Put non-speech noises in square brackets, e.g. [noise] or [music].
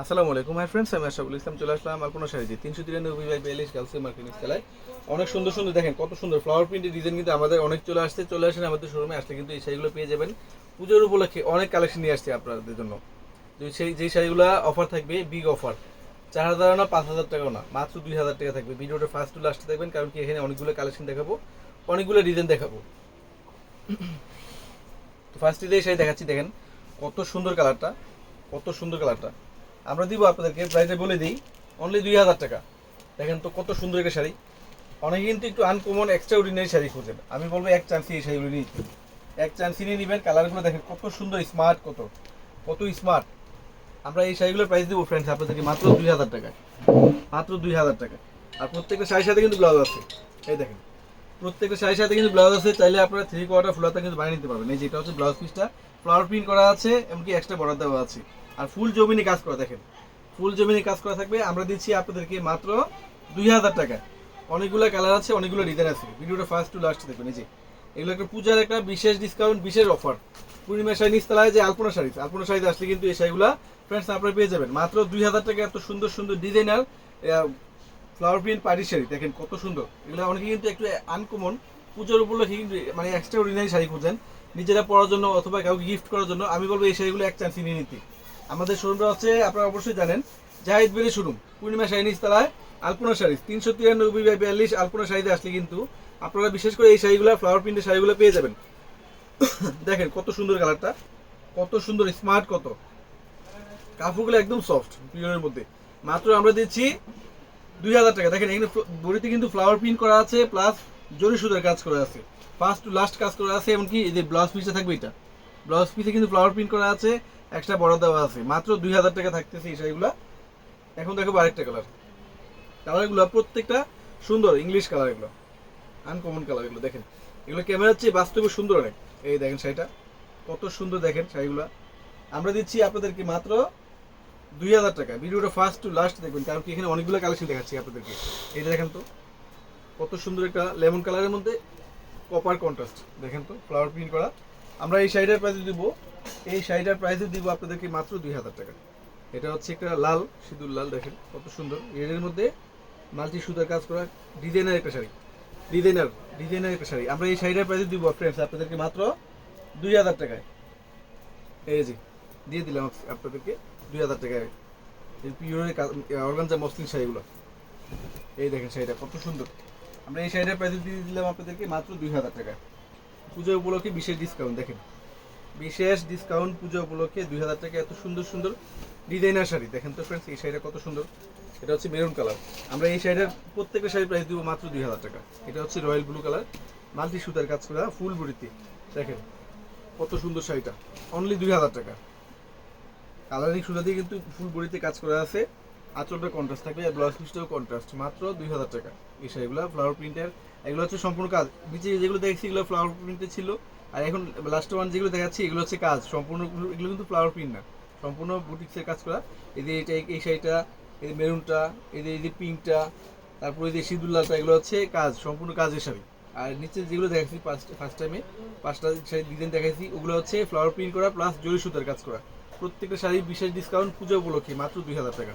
আসসালামু আলাইকুম hi friends আমি আশাফুল ইসলাম চলে আসলাম আলপনা শাড়িতে। তিনশো তিরানব্বই বাই বিয়াল্লিশ গার্লসের মার্কেট তলায় অনেক সুন্দর সুন্দর, দেখেন কত সুন্দর ফ্লাওয়ার প্রিন্টের ডিজাইন কিন্তু আমাদের অনেক চলে আসছে, চলে আসেন আমাদের শোরুমে আসলে কিন্তু এই শাড়িগুলো পেয়ে যাবেন। পুজোর উপলক্ষে অনেক কালেকশন নিয়ে আসছে আপনাদের জন্য। সেই, যেই শাড়িগুলো অফার থাকবে বিগ অফার চার হাজার না, পাঁচ হাজার টাকাও না, মাত্র দুই হাজার টাকা থাকবে। ভিডিওটা ফার্স্ট টু লাস্টে দেখবেন, কারণ কি এখানে অনেকগুলো কালেকশন দেখাবো, অনেকগুলো ডিজাইন দেখাবো। তো ফার্স্টে যে শাড়ি দেখাচ্ছি, দেখেন কত সুন্দর কালারটা কত সুন্দর কালারটা আমরা দিব আপনাদেরকে প্রাইসে বলে দিই অনলি দুই হাজার টাকা। দেখেন তো কত সুন্দর একটা শাড়ি। অনেকে কিন্তু একটু আনকমন এক্সট্রা অর্ডিনারি শাড়ি খুঁজেন। আমি বলব এক চান্সই এই শাড়িগুলো নিয়ে এক চান্সই নিয়ে নেবেন কালারগুলো দেখেন কত সুন্দর স্মার্ট কত। কত স্মার্ট আমরা এই শাড়িগুলোর প্রাইস দেবো ফ্রেন্ডস আপনাদেরকে মাত্র দুই হাজার টাকায়। মাত্র দুই হাজার টাকা আর প্রত্যেকটা শাড়ির সাথে কিন্তু ব্লাউজ আছে। এই দেখেন, প্রত্যেকটা শাড়ির সাথে কিন্তু ব্লাউজ আছে, চাইলে আপনারা থ্রি কোয়ার্টার ফুলাতা কিন্তু বানিয়ে নিতে পারবেন। এই যেটা হচ্ছে ব্লাউজ পিসটা ফ্লাওয়ার প্রিন্ট করা আছে, এমনকি এক্সট্রা বর্ডার দেওয়া আছে। আর ফুল জমিনে কাজ করা, দেখেন। ফুল জমিনে কাজ করা থাকবে, আমরা দিচ্ছি আপনাদেরকে মাত্র দুই হাজার টাকা। অনেকগুলো কালার আছে, অনেকগুলো ডিজাইন আছে। ভিডিওটা ফার্স্ট টু লাস্ট দেখবেন, এই যে। এগুলো একটা পূজার একটা বিশেষ ডিসকাউন্ট বিশেষ অফার পূর্ণিমা শাড়ি নিচতলায় যে আলপনা শাড়ি, আলপনা শাড়িতে আসলে কিন্তু এই শাড়িগুলো ফ্রেন্ডস আপনারা পেয়ে যাবেন। মাত্র দুই হাজার টাকা, এত সুন্দর সুন্দর ডিজাইনার ফ্লাওয়ার প্রিন্ট পাটি শাড়ি, দেখেন কত সুন্দর। এগুলো অনেকে কিন্তু একটু আনকমন পুজোর উপলক্ষে কিন্তু মানে এক্সট্রা অর্ডিনারি শাড়ি খুঁজেন। নিজেরা পরার জন্য অথবা কাউকে গিফট করার জন্য, আমি বলব এই শাড়িগুলো এক চান্স নিয়ে নিতে। আমাদের শোরুমটা হচ্ছে, আপনারা অবশ্যই জানেন, জাহিদ বেরি শোরুম, পূর্ণিমা শাড়ি নিচতলায়, আলপনা শাড়ি, তিনশো তিরানব্বই বাই বিয়াল্লিশ আলপনা শাড়িতে আসলে কিন্তু আপনারা বিশেষ করে এই শাড়িগুলো ফ্লাওয়ার প্রিন্টের শাড়িগুলো পেয়ে যাবেন। [coughs] দেখেন কত সুন্দর কালারটা, কত সুন্দর স্মার্ট কত। কাপড়গুলো একদম সফট পিওরের মধ্যে। মাত্র আমরা দিচ্ছি দুই হাজার টাকা। দেখেন, এখানে বড়িতে কিন্তু ফ্লাওয়ার প্রিন্ট করা আছে প্লাস জরি সুতার কাজ করা আছে। ফার্স্ট টু লাস্ট কাজ করা আছে, এমনকি এই যে ব্লাউজ পিসে থাকবে এটা। ব্লাউজ পিসে কিন্তু ফ্লাওয়ার প্রিন্ট করা আছে এক্সট্রা বড় দেওয়া আছে। মাত্র দুই হাজার টাকা থাকতেছে এই শাড়িগুলো। এখন দেখো আরেকটা কালার কালারগুলো প্রত্যেকটা সুন্দর ইংলিশ কালার এগুলো আনকমন কালার এগুলো দেখেন। এগুলো ক্যামেরার চেয়ে বাস্তবে সুন্দর অনেক। এই দেখেন শাড়িটা। কত সুন্দর দেখেন শাড়িগুলো। আমরা দিচ্ছি আপনাদেরকে মাত্র দুই হাজার টাকা। ভিডিওটা ফার্স্ট টু লাস্ট দেখবেন, কারণ কি এখানে অনেকগুলো কালেকশন দেখাচ্ছি আপনাদেরকে। এটা দেখেন তো, কত সুন্দর একটা লেমন কালারের মধ্যে কপার কন্ট্রাস্ট দেখেন তো ফ্লাওয়ার প্রিন্ট করা। আমরা এই শাড়িটার প্রাইস দিব। এই শাড়িটার প্রাইস দিব আপনাদেরকে মাত্র দুই হাজার টাকা। এটা হচ্ছে একটা লাল, সিঁদুর লাল, দেখেন কত সুন্দর। রেডের মধ্যে মাল্টি সুতার কাজ করা ডিজাইনার একটা শাড়ি। ডিজাইনার ডিজাইনার একটা শাড়ি। আমরা এই শাড়িটার প্রাইস দিব ফ্রেন্ডস আপনাদেরকে মাত্র দুই হাজার টাকায়। এই যে, দিয়ে দিলাম আপনাদেরকে দুই হাজার টাকায়। পিওরের অর্গানজা মসলিন শাড়িগুলো। এই দেখেন শাড়িটা কত সুন্দর। আমরা এই শাড়িটার প্রাইস দিয়ে দিলাম আপনাদেরকে মাত্র দুই হাজার টাকা পুজো উপলক্ষে বিশেষ ডিসকাউন্ট দেখেন। বিশেষ ডিসকাউন্ট পুজো উপলক্ষে দুই হাজার টাকা এত সুন্দর সুন্দর ডিজাইনার শাড়ি। দেখেন তো ফ্রেন্ডস এই শাড়িটা কত সুন্দর। এটা হচ্ছে মেরুন কালার আমরা এই শাড়িটার প্রত্যেকটা শাড়ির প্রাইস দিব মাত্র দুই হাজার টাকা। এটা হচ্ছে রয়্যাল ব্লু কালার মাল্টি সুতার কাজ করা ফুল বড়িতে দেখেন, কত সুন্দর শাড়িটা। অনলি দুই হাজার টাকা। কালারিং সুতা দিয়ে কিন্তু ফুল বড়িতে কাজ করা আছে। আঁচলটা কন্ট্রাস্ট থাকবে আর ব্লাউজ পিসটাও কন্ট্রাস্ট মাত্র দুই হাজার টাকা। এই শাড়িগুলো ফ্লাওয়ার প্রিন্টের এগুলো হচ্ছে সম্পূর্ণ কাজ। নিচে যেগুলো দেখছি এগুলো ফ্লাওয়ার প্রিন্টের ছিল। আর এখন লাস্ট ওয়ান যেগুলো দেখাচ্ছি, এগুলো হচ্ছে কাজ। সম্পূর্ণ এগুলো কিন্তু ফ্লাওয়ার প্রিন্ট না। সম্পূর্ণ বুটিক্সের কাজ করা। এই যে এটা, এই শাড়িটা, এই যে মেরুনটা, এই যে এই যে পিঙ্কটা তারপরে এই যে সিঁদুর এগুলো হচ্ছে কাজ, সম্পূর্ণ কাজের শাড়ি। আর নিচে যেগুলো দেখাচ্ছি ফার্স্ট টাইমে পাঁচটা শাড়ি ডিজাইন দেখাইছি ওগুলো হচ্ছে ফ্লাওয়ার প্রিন্ট করা প্লাস জরি সুতার কাজ করা। প্রত্যেকটা শাড়ি বিশেষ ডিসকাউন্ট পুজো উপলক্ষে, মাত্র দুই হাজার টাকা।